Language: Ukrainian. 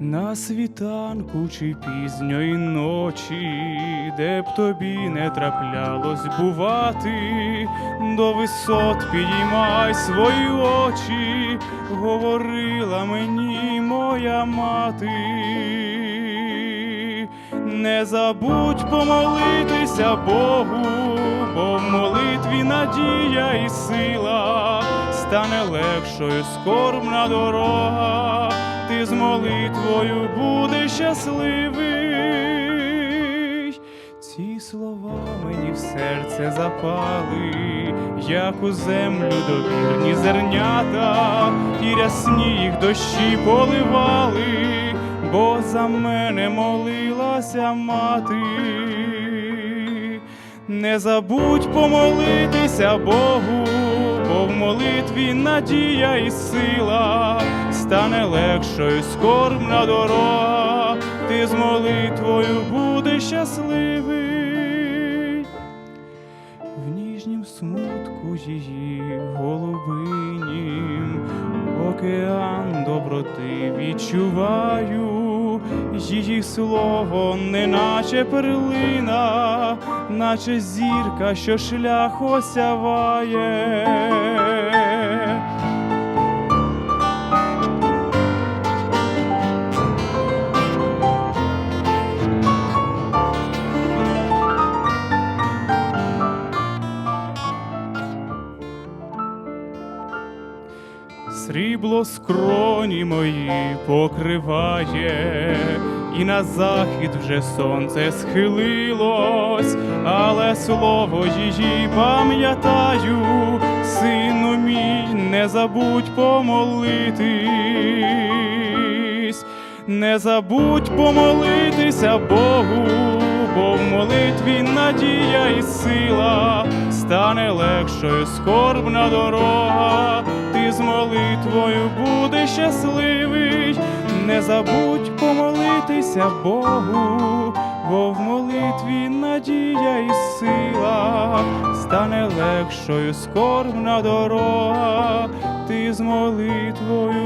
На світанку чи пізньої ночі, де б тобі не траплялось бувати, до висот підіймай свої очі, говорила мені моя мати. Не забудь помолитися Богу, бо в молитві надія і сила, стане легшою скорбна дорога, ти з молитвою будеш щасливий. Ці слова мені в серце запали, як у землю довірні зернята, і рясні їх дощі поливали, бо за мене молилася мати. Не забудь помолитися Богу, бо в молитві надія і сила, стане легшою скорбна дорога, ти з молитвою будеш щасливий. В ніжнім смутку її голубинім океан доброти відчуваю, її слово, неначе перлина, наче зірка, що шлях осяває. Срібло скроні мої покриває, і на захід вже сонце схилилось, але слово її пам'ятаю, сину мій, не забудь помолитись, не забудь помолитися Богу, бо в молитві надія і сила стане легшою скорбна дорога, ти з молитвою будеш щасливий, не забудь помолитися Богу, бо в молитві надія і сила. Стане легшою скорбна дорога, ти з молитвою.